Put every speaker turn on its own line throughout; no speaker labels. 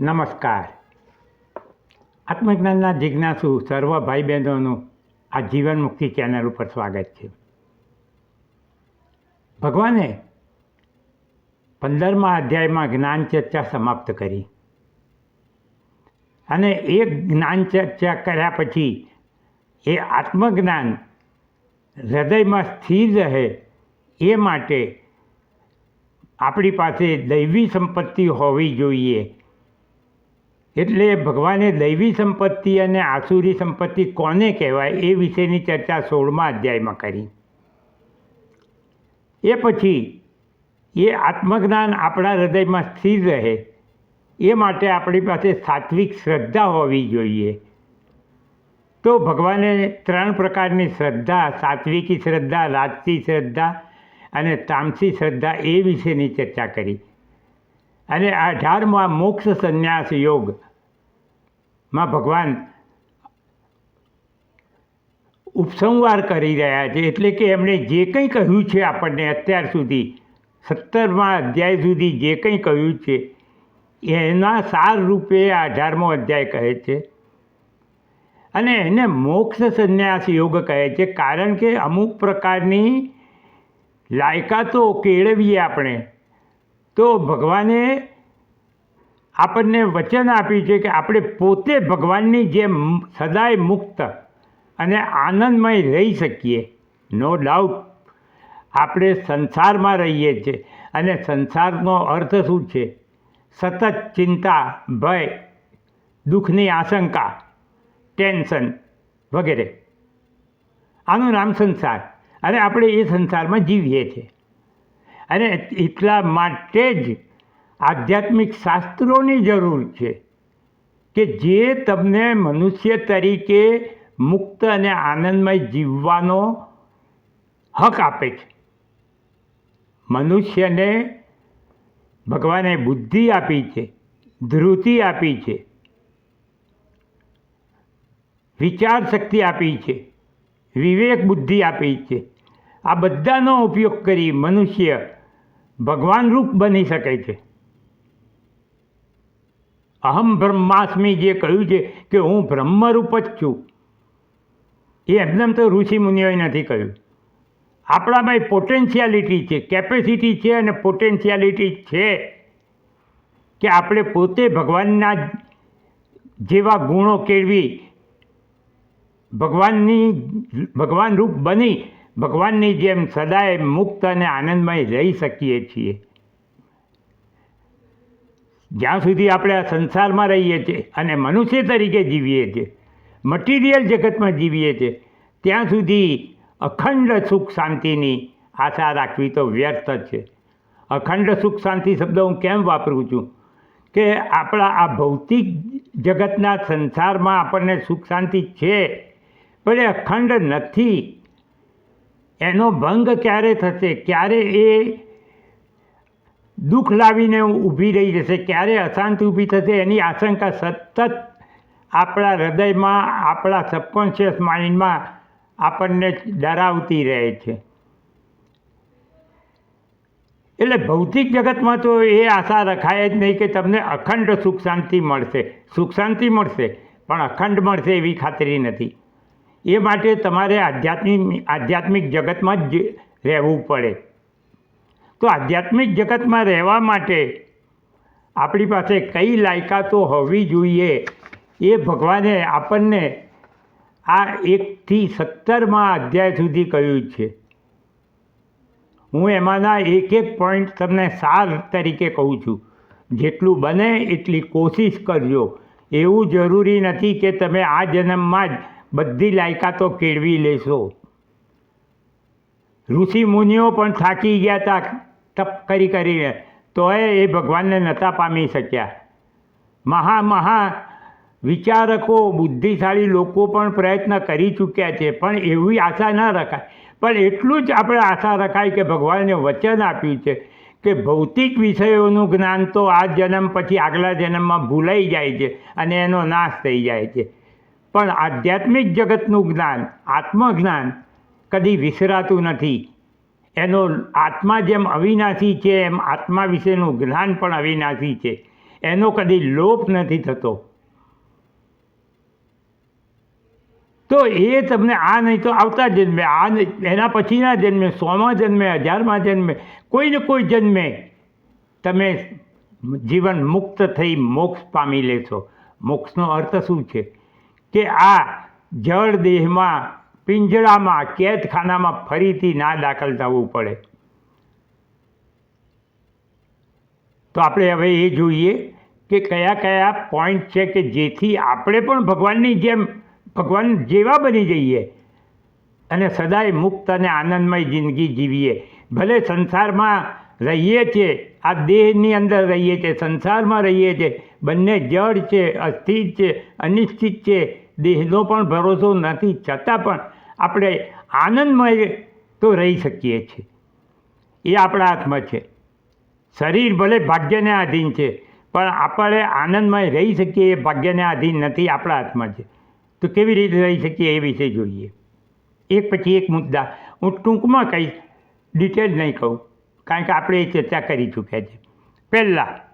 નમસ્કાર. આત્મજ્ઞાનના જિજ્ઞાસુ સર્વ ભાઈ બહેનોનું આ જીવન મુક્તિ ચેનલ ઉપર સ્વાગત છે. ભગવાને પંદરમા અધ્યાયમાં જ્ઞાન ચર્ચા સમાપ્ત કરી. અને એ જ્ઞાન ચર્ચા કર્યા પછી એ આત્મજ્ઞાન હૃદયમાં સ્થિર રહે એ માટે આપણી પાસે દૈવી સંપત્તિ હોવી જોઈએ. એટલે ભગવાને દૈવી સંપત્તિ અને આસુરી સંપત્તિ કોને કહેવાય એ વિશેની ચર્ચા સોળમા અધ્યાયમાં કરી. એ પછી એ આત્મજ્ઞાન આપણા હૃદયમાં સ્થિર રહે. એ માટે આપણી પાસે સાત્વિક શ્રદ્ધા હોવી જોઈએ. તો ભગવાને ત્રણ પ્રકારની શ્રદ્ધા, સાત્વિકી શ્રદ્ધા, રાજસી શ્રદ્ધા અને તામસી શ્રદ્ધા એ વિશેની ચર્ચા કરી. અને અઢારમાં મોક્ષ સંન્યાસ યોગ. માં ભગવાન ઉપસંવાર કરી રહ્યા છે, એટલે કે એમણે જે કંઈ કહ્યું છે આપણને અત્યાર સુધી, સત્તરમાં અધ્યાય સુધી જે કંઈ કહ્યું છે, એના સાર રૂપે આ અઢારમો અધ્યાય કહે છે. અને એને મોક્ષ સંન્યાસ યોગ કહે છે, કારણ કે અમુક પ્રકારની લાયકાતો કેળવીએ આપણે. તો ભગવાને આપણને વચન આપ્યું છે કે આપણે પોતે ભગવાનની જેમ સદાય મુક્ત અને આનંદમય રહી શકીએ. નો ડાઉટ આપણે સંસારમાં રહીએ છીએ અને સંસારનો અર્થ શું છે? સતત ચિંતા, ભય, દુઃખની આશંકા, ટેન્શન વગેરે. આનું નામ સંસાર. અને આપણે એ સંસારમાં જીવીએ છીએ. અને એટલા માટે જ આધ્યાત્મિક શાસ્ત્રોની જરૂર છે કે જે તમને મનુષ્ય તરીકે મુક્ત અને આનંદમય જીવવાનો હક આપે છે. મનુષ્યને ભગવાને બુદ્ધિ આપી છે ધૃતિ આપી છે વિચાર શક્તિ આપી છે, વિવેક બુદ્ધિ આપી છે. આ બધાનો ઉપયોગ કરી મનુષ્ય ભગવાન રૂપ બની શકે છે. અહમ બ્રહ્માસ્મી જે કહ્યું છે કે હું બ્રહ્મરૂપ જ છું. એ એમનેમ તો ઋષિ મુનિઓએ નથી કહ્યું. આપણામાં પોટેન્શિયાલિટી છે કેપેસિટી છે અને પોટેન્શિયાલિટી છે કે આપણે પોતે ભગવાનના જેવા ગુણો કેળવી ભગવાનની ભગવાન રૂપ બની ભગવાનની જેમ સદાય મુક્ત અને આનંદમય રહી શકીએ છીએ. જ્યાં સુધી આપણે આ સંસારમાં રહીએ છીએ અને મનુષ્ય તરીકે જીવીએ છીએ મટીરિયલ જગતમાં જીવીએ છીએ, ત્યાં સુધી અખંડ સુખ શાંતિની આશા રાખવી તો વ્યર્થ છે. અખંડ સુખ શાંતિ શબ્દ હું કેમ વાપરું છું? કે આપણા આ ભૌતિક જગતના સંસારમાં આપણને સુખ શાંતિ છે, પણ એ અખંડ નથી. એનો ભંગ ક્યારે થશે? ક્યારે એ દુઃખ લાવીને ઊભી રહી જશે? ક્યારે અશાંતિ ઊભી થશે? એની આશંકા સતત આપણા હૃદયમાં, આપણા સબકોન્શિયસ માઇન્ડમાં આપણને ડરાવતી રહે છે. એટલે ભૌતિક જગતમાં તો એ આશા રખાય જ નહીં કે તમને અખંડ સુખ શાંતિ મળશે. સુખ શાંતિ મળશે, પણ અખંડ મળશે એવી ખાતરી નથી. એ માટે તમારે આધ્યાત્મિક આધ્યાત્મિક જગતમાં જ રહેવું પડે. તો આધ્યાત્મિક જગતમાં રહેવા માટે આપણી પાસે કઈ લાયકાતો હોવી જોઈએ એ ભગવાને આપણને આ એકથી સત્તરમાં અધ્યાય સુધી કહ્યું છે. હું એમાંના એક એક પોઈન્ટ તમને સાર તરીકે કહું છું. જેટલું બને એટલી કોશિશ કરજો. એવું જરૂરી નથી કે તમે આ જન્મમાં જ બધી લાયકાતો કેળવી લેશો. ઋષિ મુનિઓ પણ થાકી ગયા હતા તપ કરી કરીને. તોય એ ભગવાનને નહોતા પામી શક્યા. મહા મહા વિચારકો, બુદ્ધિશાળી લોકો પણ પ્રયત્ન કરી ચૂક્યા છે, પણ એવી આશા ન રખાય. પણ એટલું જ આપણે આશા રખાય કે ભગવાને વચન આપ્યું છે કે ભૌતિક વિષયોનું જ્ઞાન તો આ જન્મ પછી આગલા જન્મમાં ભૂલાઈ જાય છે અને એનો નાશ થઈ જાય છે. પણ આધ્યાત્મિક જગતનું જ્ઞાન, આત્મજ્ઞાન કદી વિસરાતું નથી. એનો આત્મા જેમ અવિનાશી છે, એમ આત્મા વિશેનું જ્ઞાન પણ અવિનાશી છે. એનો કદી લોપ નથી થતો. તો એ તમને આ નહીં તો આવતા જન્મે, આ એના પછીના જન્મે, સોમાં જન્મે, હજારમાં જન્મે કોઈ ને કોઈ જન્મે, તમે જીવન મુક્ત થઈ મોક્ષ પામી લેશો. મોક્ષનો અર્થ શું છે? કે આ જળ દેહમાં પિંજડામાં કેદખાનામાં ફરીથી ના દાખલ થવું પડે. તો આપણે હવે એ જોઈએ કે કયા કયા પોઈન્ટ છે કે જેથી આપણે પણ ભગવાનની જેમ, ભગવાન જેવા બની જઈએ અને સદાય મુક્ત અને આનંદમય જિંદગી જીવીએ. ભલે સંસારમાં રહીએ છીએ આ દેહની અંદર રહીએ છીએ સંસારમાં રહીએ છીએ બંને જડ છે, અસ્થિર છે, અનિશ્ચિત છે દેહનો પણ ભરોસો નથી, છતાં પણ આપણે આનંદમય તો રહી શકીએ છીએ. એ આપણા હાથમાં છે. શરીર ભલે ભાગ્યને આધીન છે, પણ આપણે આનંદમય રહી શકીએ એ ભાગ્યને આધીન નથી આપણા હાથમાં છે. તો કેવી રીતે રહી શકીએ એ વિશે જોઈએ. એક પછી એક મુદ્દા. હું ટૂંકમાં કહીશ ડિટેલ નહીં કહું, કારણ કે આપણે એ ચર્ચા કરી ચૂક્યા છે. પહેલાં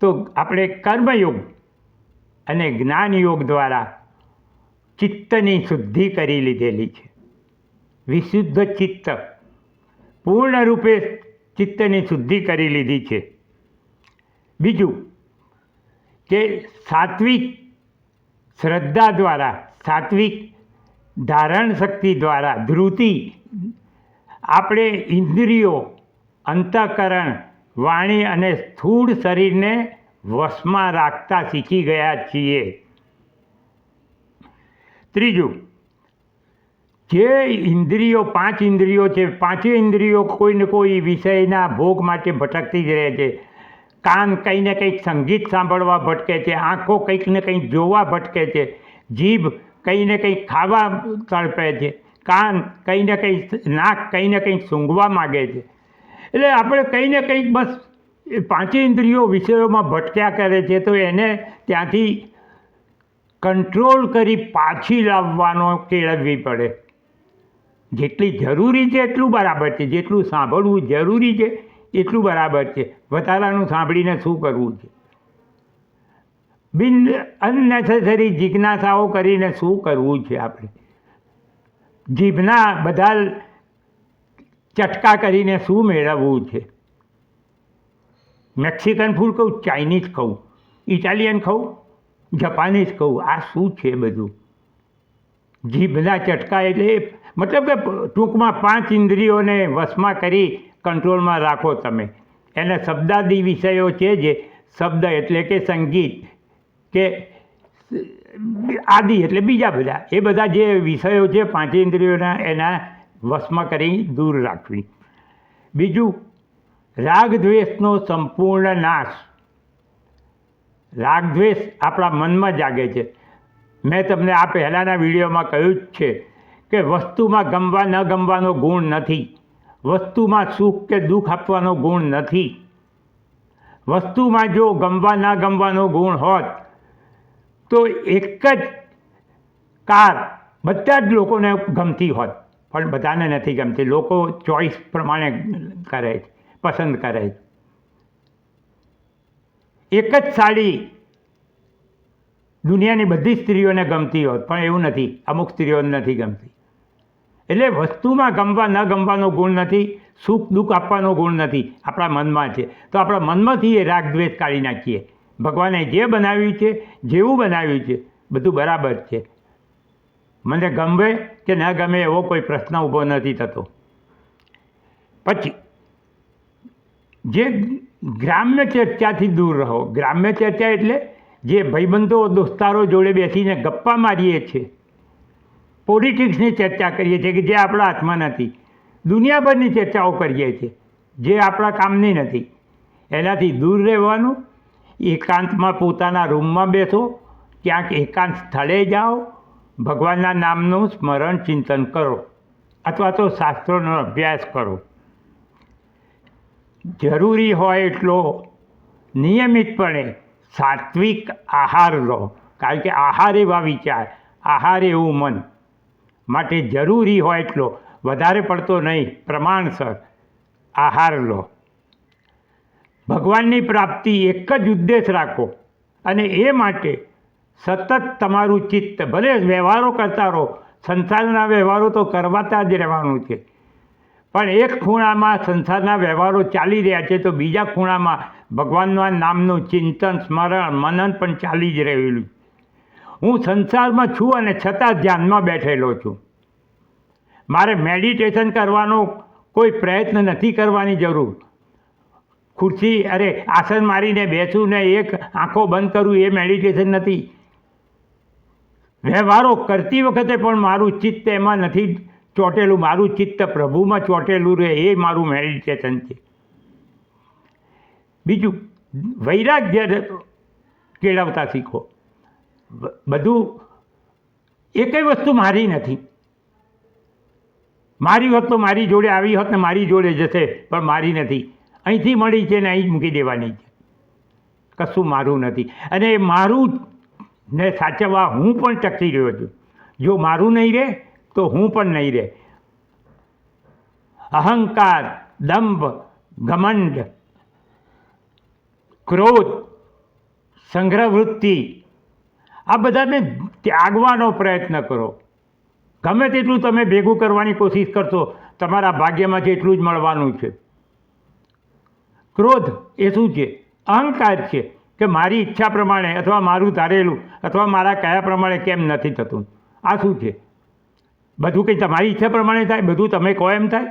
તો આપણે કર્મયોગ અને જ્ઞાનયોગ દ્વારા ચિત્તની શુદ્ધિ કરી લીધેલી છે. વિશુદ્ધ ચિત્ત પૂર્ણ રૂપે ચિત્તની શુદ્ધિ કરી લીધી છે. બીજું કે સાત્વિક શ્રદ્ધા દ્વારા, સાત્વિક ધારણ શક્તિ દ્વારા ધ્રુતિ, આપણે ઇન્દ્રિયો, અંતઃકરણ, વાણી અને સ્થૂળ શરીરને વશમાં રાખતા શીખી ગયા છીએ. ત્રીજું, જે ઇન્દ્રિયો, પાંચ ઇન્દ્રિયો છે, પાંચે ઇન્દ્રિયો કોઈ ને કોઈ વિષયના ભોગ માટે ભટકતી જ રહે છે. કાન કંઈ ને કંઈક સંગીત સાંભળવા ભટકે છે, આંખો કંઈક ને કંઈક જોવા ભટકે છે, જીભ કંઈ ને કંઈક ખાવા તળપે છે, કાન કંઈ ને કંઈ નાક કંઈ ને કંઈક સૂંઘવા માગે છે. એટલે આપણે કંઈ ને કંઈક બસ પાંચે ઇન્દ્રિયો વિષયોમાં ભટક્યા કરે છે, તો એને ત્યાંથી કંટ્રોલ કરી પાછી લાવવાનો કેળવવી પડે. જેટલી જરૂરી છે એટલું બરાબર છે. જેટલું સાંભળવું જરૂરી છે એટલું બરાબર છે. વધારાનું સાંભળીને શું કરવું છે? બિન અનનેસેસરી જિજ્ઞાસાઓ કરીને શું કરવું છે આપણે? જીભના બધા ચટકા કરીને શું મેળવવું છે? મેક્સિકન ફૂડ કહું, ચાઇનીઝ ખાઉં, ઇટાલિયન ખાઉં જપાનીઝ કહું, આ શું છે બધું? જીભના ચટકા એટલે મતલબ કે ટૂંકમાં પાંચ ઇન્દ્રિયોને વશમાં કરી કંટ્રોલમાં રાખો તમે. એને શબ્દાદી વિષયો છે જે શબ્દ એટલે કે સંગીત કે આદિ એટલે બીજા બધા. એ બધા જે વિષયો છે પાંચ ઇન્દ્રિયોના એના વશમાં કરી દૂર રાખવી. બીજું રાગ દ્વેષનો સંપૂર્ણ નાશ. રાગ દ્વેષ આપણા મનમાં જાગે છે. મેં તમને આ પહેલાંના વિડીયોમાં કહ્યું જ છે કે વસ્તુમાં ગમવા ન ગમવાનો ગુણ નથી. વસ્તુમાં સુખ કે દુઃખ આપવાનો ગુણ નથી. વસ્તુમાં જો ગમવા ન ગમવાનો ગુણ હોત, તો એક જ કાર બધા જ લોકોને ગમતી હોત. પણ બધાને નથી ગમતી. લોકો ચોઈસ પ્રમાણે કરે છે, પસંદ કરે છે. એક જ સાડી દુનિયાની બધી સ્ત્રીઓને ગમતી હોત, પણ એવું નથી. અમુક સ્ત્રીઓને નથી ગમતી. એટલે વસ્તુમાં ગમવા ન ગમવાનો ગુણ નથી, સુખ દુઃખ આપવાનો ગુણ નથી, આપણા મનમાં છે. તો આપણા મનમાંથી એ રાગ દ્વેષ કાઢી નાખીએ. ભગવાને જે બનાવ્યું છે, જેવું બનાવ્યું છે, બધું બરાબર છે. મને ગમે કે ન ગમે એવો કોઈ પ્રશ્ન ઊભો નથી થતો. પછી, જે ગ્રામ્ય ચર્ચાથી દૂર રહો. ગ્રામ્ય ચર્ચા એટલે જે ભાઈબંધો, દોસ્તારો જોડે બેસીને ગપ્પા મારીએ છીએ. પોલિટિક્સની ચર્ચા કરીએ છીએ કે જે આપણા હાથમાં નથી. દુનિયાભરની ચર્ચાઓ કરીએ છીએ જે આપણા કામની નથી. એનાથી દૂર રહેવાનું, એકાંતમાં પોતાના રૂમમાં બેસો, ક્યાંક એકાંત સ્થળે જાઓ, ભગવાનના નામનું સ્મરણ ચિંતન કરો, અથવા તો શાસ્ત્રોનો અભ્યાસ કરો. જરૂરી હોય એટલો નિયમિતપણે સાત્વિક આહાર લો. કારણ કે આહાર એવા વિચાર, આહાર એવું મન માટે જરૂરી હોય એટલો. વધારે પડતો નહીં, પ્રમાણસર આહાર લો. ભગવાનની પ્રાપ્તિ એક જ ઉદ્દેશ રાખો અને એ માટે સતત તમારું ચિત્ત, ભલે વ્યવહારો કરતા રહો, સંસારના વ્યવહારો તો કરવાતા જ રહેવાનું છે. પણ એક ખૂણામાં સંસારના વ્યવહારો ચાલી રહ્યા છે, તો બીજા ખૂણામાં ભગવાનના નામનું ચિંતન, સ્મરણ, મનન પણ ચાલી જ રહેલું હું સંસારમાં છું અને છતાં ધ્યાનમાં બેઠેલો છું. મારે મેડિટેશન કરવાનો કોઈ પ્રયત્ન નથી કરવાની જરૂર. ખુરશી, અરે, આસન મારીને બેસું ને એક આંખો બંધ કરું એ મેડિટેશન નથી. વ્યવહારો કરતી વખતે પણ મારું ચિત્ત એમાં નથી ચોંટેલું, મારું ચિત્ત પ્રભુમાં ચોંટેલું રહે, એ મારું મેડિટેશન છે. બીજું, વૈરાગ્ય કેળવતા શીખો. બધું એકેય વસ્તુ મારી નથી. મારી હોત તો મારી જોડે આવી હોત ને મારી જોડે જશે, પણ મારી નથી. અહીંથી મળી છે ને અહીં જ મૂકી દેવાની છે. કશું મારું નથી. અને મારું ને સાચવવા હું પણ ટકી રહ્યો છું. જો મારું નહીં રહે તો હું પણ નહીં રહે. અહંકાર, દંભ, ઘમંડ, ક્રોધ, સંગ્રહવૃત્તિ, આ બધાને ત્યાગવાનો પ્રયત્ન કરો. ગમે તેટલું તમે ભેગું કરવાની કોશિશ કરશો, તમારા ભાગ્યમાંથી એટલું જ મળવાનું છે. ક્રોધ એ શું છે? અહંકાર છે કે મારી ઈચ્છા પ્રમાણે અથવા મારું ધારેલું અથવા મારા કયા પ્રમાણે કેમ નથી થતું. આ શું છે? બધું કંઈ તમારી ઈચ્છા પ્રમાણે થાય, બધું તમે કહો એમ થાય.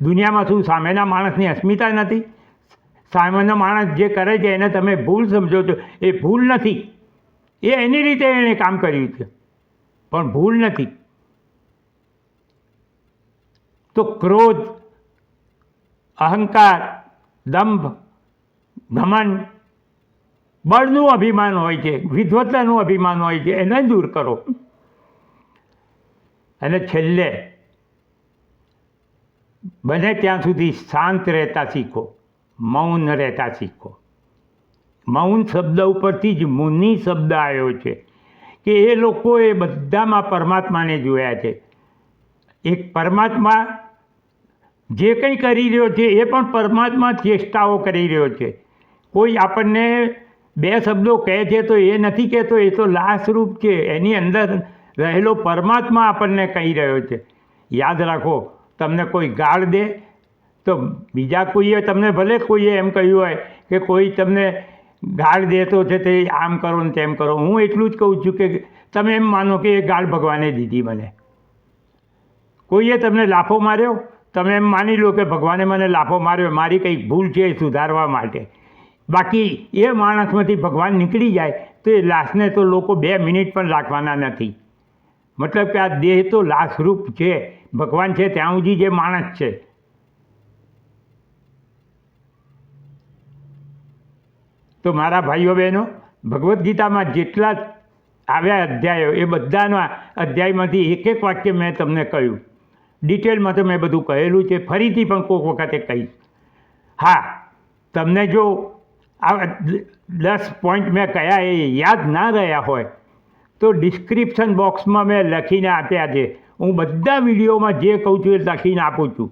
દુનિયામાં શું સામેના માણસની અસ્મિતા નથી? સામેનો માણસ જે કરે છે એને તમે ભૂલ સમજો છો. એ ભૂલ નથી. એ એની રીતે એણે કામ કર્યું છે. પણ ભૂલ નથી. તો ક્રોધ, અહંકાર, દંભ ઘમંડ બળનું અભિમાન હોય છે વિધ્વત્તાનું અભિમાન હોય છે, એને દૂર કરો. અને છેલ્લે બને ત્યાં સુધી શાંત રહેતા શીખો, મૌન રહેતા શીખો. મૌન શબ્દ ઉપરથી જ મુનિ શબ્દ આવ્યો છે કે એ લોકોએ બધામાં પરમાત્માને જોયા છે. એક પરમાત્મા જે કંઈ કરી રહ્યો છે એ પણ પરમાત્મા ચેષ્ટાઓ કરી રહ્યો છે. કોઈ આપણને બે શબ્દો કહે છે તો એ નથી કહેતો, એ તો લાશરૂપ છે. એની અંદર રહેલો પરમાત્મા આપણને કહી રહ્યો છે. યાદ રાખો, તમને કોઈ ગાળ દે, તો બીજા કોઈએ તમને ભલે કોઈએ એમ કહ્યું હોય કે કોઈ તમને ગાળ દેતો છે તે આમ કરો ને તેમ કરો. હું એટલું જ કહું છું કે તમે એમ માનો કે એ ગાળ ભગવાને દીધી મને. કોઈએ તમને લાફો માર્યો? તમે એમ માની લો કે ભગવાને મને લાફો માર્યો. મારી કંઈક ભૂલ છે એ સુધારવા માટે. બાકી એ માણસમાંથી ભગવાન નીકળી જાય તો એ લાશને તો લોકો બે મિનિટ પણ રાખવાના નથી. મતલબ કે આ દેહ તો લાશરૂપ છે. ભગવાન છે ત્યાં સુધી જે માણસ છે. તો મારા ભાઈઓ બહેનો, ભગવદ્ ગીતામાં જેટલા આવ્યા અધ્યાયો, એ બધાના અધ્યાયમાંથી એક એક વાક્ય મેં તમને કહ્યું. ડિટેલમાં તો મેં બધું કહેલું છે. ફરીથી પણ કોઈક વખતે કહીશ. હા, તમને જો આ દસ પોઈન્ટ મેં કયા એ યાદ ના રહ્યા હોય તો ડિસ્ક્રિપ્શન બોક્સમાં મેં લખીને આપ્યા છે. હું બધા વિડીયોમાં જે કહું છું એ લખીને આપું છું.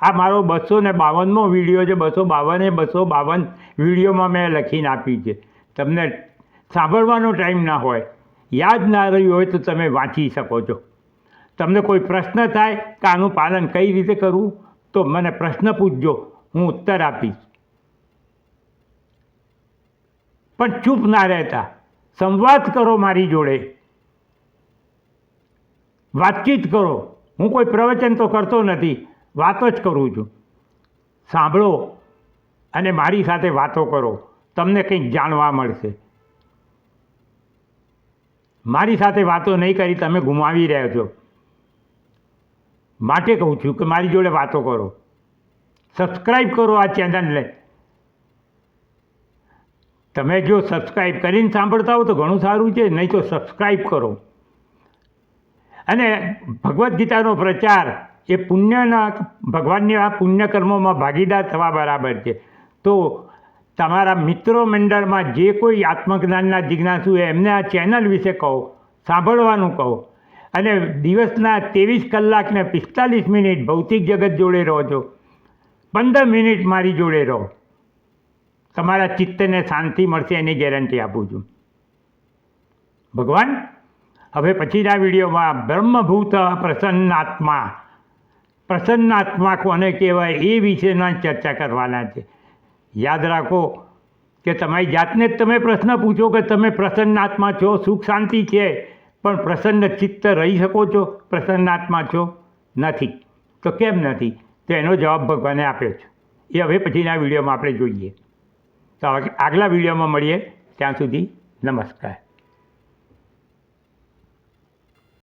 આ મારો બસો ને બાવનમો વીડિયો છે. બસો બાવને બસો બાવન વિડીયોમાં મેં લખીને આપી છે. તમને સાંભળવાનો ટાઈમ ના હોય, યાદ ના રહ્યું હોય તો તમે વાંચી શકો છો. તમને કોઈ પ્રશ્ન થાય કે આનું પાલન કઈ રીતે કરવું, તો મને પ્રશ્ન પૂછજો. હું ઉત્તર આપીશ. પણ ચૂપ ના રહેતા. સંવાદ કરો મારી જોડે. વાતચીત કરો. હું કોઈ પ્રવચન તો કરતો નથી, વાતો જ કરું છું. સાંભળો અને મારી સાથે વાતો કરો. તમને કંઈક જાણવા મળશે. મારી સાથે વાતો નહીં કરી, તમે ગુમાવી રહ્યા છો. માટે કહું છું કે મારી જોડે વાતો કરો. સબસ્ક્રાઈબ કરો આ ચેનલને. તમે જો સબસ્ક્રાઈબ કરીને સાંભળતા હો તો ઘણું સારું છે, નહીં તો સબસ્ક્રાઈબ કરો. અને ભગવદ્ ગીતાનો પ્રચાર એ પુણ્યના, ભગવાનની આ પુણ્યકર્મોમાં ભાગીદાર થવા બરાબર છે. તો તમારા મિત્રો મંડળમાં જે કોઈ આત્મજ્ઞાનના જિજ્ઞાસુ હોય, એમને આ ચેનલ વિશે કહો, સાંભળવાનું કહો. અને દિવસના ત્રેવીસ કલાકને પિસ્તાલીસ મિનિટ ભૌતિક જગત જોડે રહો છો. પંદર મિનિટ મારી જોડે રહો. તમારા ચિત્તને શાંતિ મળશે એની ગેરંટી આપું છું. ભગવાન હવે પછીના વિડીયોમાં બ્રહ્મભૂત પ્રસન્નાત્મા. પ્રસન્નાત્મા કોને કહેવાય એ વિશેના ચર્ચા કરવાના છે. યાદ રાખો કે તમારી જાતને જ તમે પ્રશ્ન પૂછો કે તમે પ્રસન્નાત્મા છો, સુખ, શાંતિ છે, પણ પ્રસન્ન ચિત્ત રહી શકો છો, પ્રસન્નાત્મા છો નથી. તો કેમ નથી? તો એનો જવાબ ભગવાને આપ્યો છે. એ હવે પછીના વિડીયોમાં આપણે જોઈએ. તો આગલા વિડીયોમાં મળીએ. ત્યાં સુધી નમસ્કાર.